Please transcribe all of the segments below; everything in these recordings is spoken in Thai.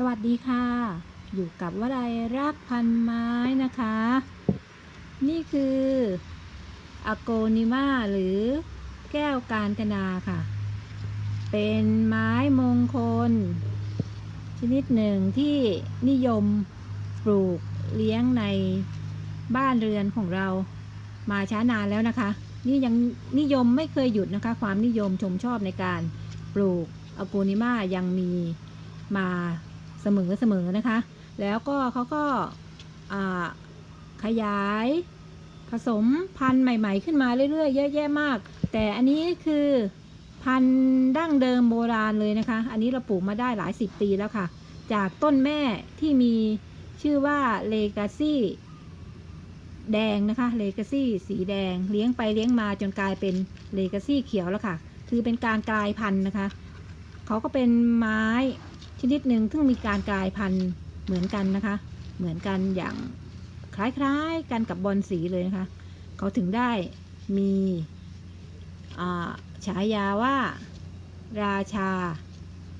สวัสดีค่ะ อยู่กับวลัยรักพันไม้นะคะ นี่คืออโกนิมาหรือแก้วการจนาค่ะ เป็นไม้มงคล ชนิดหนึ่งที่นิยมปลูกเลี้ยงในบ้านเรือนของเรามาช้านานแล้วนะคะ นี่ยังนิยมไม่เคยหยุดนะคะ ความนิยมชมชอบในการปลูกอโกนิมายังมีมา สมอเสมอนะคะ แล้วก็เขาก็ขยายผสมพันธุ์ใหม่ ๆ ขึ้นมาเรื่อย ๆ เยอะแยะมาก แต่อันนี้คือพันธุ์ดั้งเดิมโบราณเลยนะคะ อันนี้เราปลูกมาได้หลายสิบปีแล้วค่ะ จากต้นแม่ที่มีชื่อว่าเลกาซี่แดงนะคะเลกาซี่สีแดงเลี้ยงไปเลี้ยงมาจนกลายเป็นเลกาซี่เขียวแล้วค่ะ คือเป็นการกลายพันธุ์นะคะ เขาก็เป็นไม้ ชนิดหนึ่งซึ่งมีการกลายพันธุ์เหมือนกันนะคะ เหมือนกันอย่างคล้ายๆกันกับบอลสีเลยนะคะ เขาถึงได้มีฉายาว่าราชา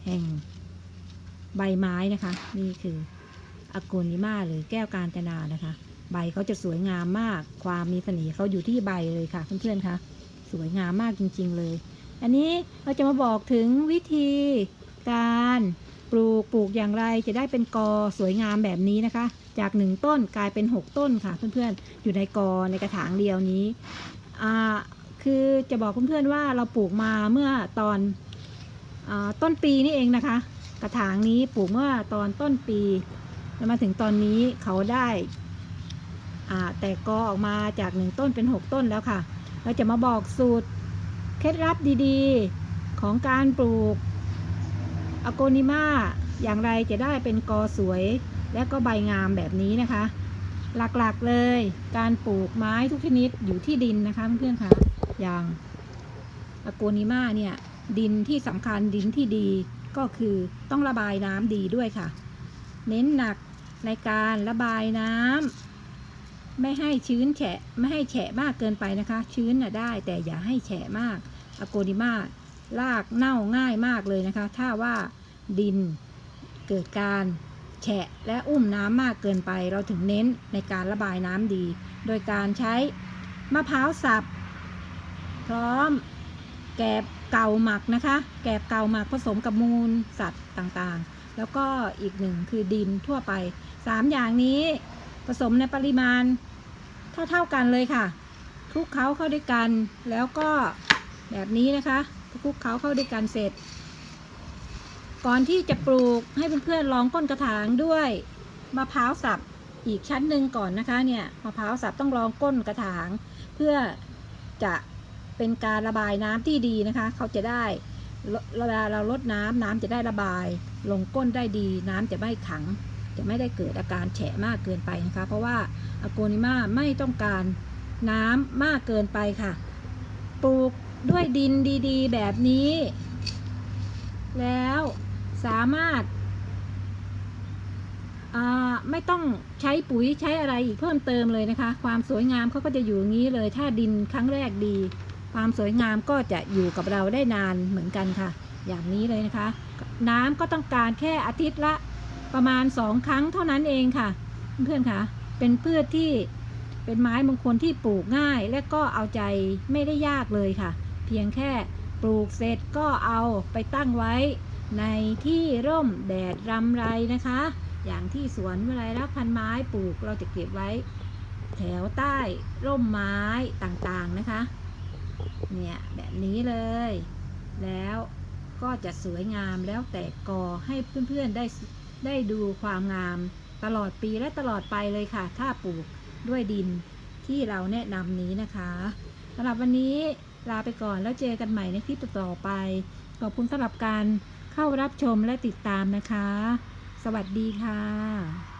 แห่งใบไม้นะคะ นี่คืออโกนิมาหรือแก้วการจนานะคะ ใบเขาจะสวยงามมาก ความมีเสน่ห์เขาอยู่ที่ใบเลยค่ะเพื่อนๆคะสวยงามมากจริง ๆเลย อันนี้เราจะมาบอกถึงวิธีการ ปลูกปลูกอย่างไรจะได้เป็นกอสวยงามแบบนี้นะคะ จากหนึ่งต้นกลายเป็นหกต้นค่ะ เพื่อนๆอยู่ในกอในกระถางเดียวนี้อ่าคือจะบอกเพื่อนๆว่าเราปลูกมาเมื่อตอนอต้นปีนี่เองนะคะ กระถางนี้ปลูกเมื่อตอนต้นปีแล้วมาถึงตอนนี้เขาได้แตกกอออกมาจากหนึ่งต้นเป็นหกต้นแล้วค่ะ เราจะมาบอกสูตรเคล็ดลับดีๆ ของการปลูก อโกนิมาอย่างไรจะได้เป็นกอสวยและก็ใบงามแบบนี้นะคะ หลักๆเลยการปลูกไม้ทุกชนิดอยู่ที่ดินนะคะเพื่อนๆคะอย่างอโกนิมาเนี่ยดินที่สำคัญดินที่ดีก็คือต้องระบายน้ำดีด้วยค่ะ เน้นหนักในการระบายน้ำไม่ให้ชื้นแฉะไม่ให้แฉะมากเกินไปนะคะ ชื้นน่ะได้แต่อย่าให้แฉะมากอโกนิมา ลากเน่าง่ายมากเลยนะคะ ถ้าว่าดินเกิดการแฉะและอุ้มน้ำมากเกินไป เราถึงเน้นในการระบายน้ำดี โดยการใช้มะพร้าวสับ พร้อมแกบเก่าหมักนะคะ แกบเก่าหมักผสมกับมูลสัตว์ต่างๆ แล้วก็อีกหนึ่งคือดินทั่วไปสามอย่างนี้ผสมในปริมาณเท่าๆกันเลยค่ะคลุกเคล้าเข้าด้วยกันแล้วก็แบบนี้นะคะ คลุกเคล้าเข้าด้วยกันเสร็จ ก่อนที่จะปลูกให้เพื่อนๆลองก้นกระถางด้วยมะพร้าวสับอีกชั้นหนึ่งก่อนนะคะเนี่ยมะพร้าวสับต้องลองก้นกระถาง เพื่อจะเป็นการระบายน้ำที่ดีนะคะ เขาจะได้เวลาเราลดน้ำน้ำจะได้ระบาย ลงก้นได้ดี น้ำจะไม่ขัง จะไม่ได้เกิดอาการแฉะมากเกินไปนะคะ เพราะว่าอโกนิมาไม่ต้องการน้ำมากเกินไปค่ะ ปลูก ด้วยดินดีๆ แบบนี้ แล้วสามารถไม่ต้องใช้ปุ๋ยใช้อะไรอีกเพิ่มเติมเลยนะคะ ความสวยงามเขาก็จะอยู่งี้เลย ถ้าดินครั้งแรกดี ความสวยงามก็จะอยู่กับเราได้นานเหมือนกันค่ะ อย่างนี้เลยนะคะ น้ำก็ต้องการแค่อาทิตย์ละประมาณสองครั้งเท่านั้นเองค่ะ เพื่อนๆค่ะ เป็นพืชที่เป็นไม้มงคลที่ปลูกง่าย และก็เอาใจไม่ได้ยากเลยค่ะ เพียงแค่ปลูกเสร็จก็เอาไปตั้งไว้ในที่ร่มแดดรำไรนะคะ อย่างที่สวนวิไลรักพันไม้ปลูกเราจะเก็บไว้ แถวใต้ร่มไม้ต่างๆนะคะ เนี่ยแบบนี้เลย แล้วก็จะสวยงามแล้วแต่กอให้เพื่อนๆได้ได้ดูความงามตลอดปีและตลอดไปเลยค่ะ ถ้าปลูกด้วยดินที่เราแนะนำนี้นะคะสำหรับวันนี้ ลาไปก่อนแล้วเจอกันใหม่ในคลิปต่อๆไป ขอบคุณสำหรับการเข้ารับชมและติดตามนะคะ สวัสดีค่ะ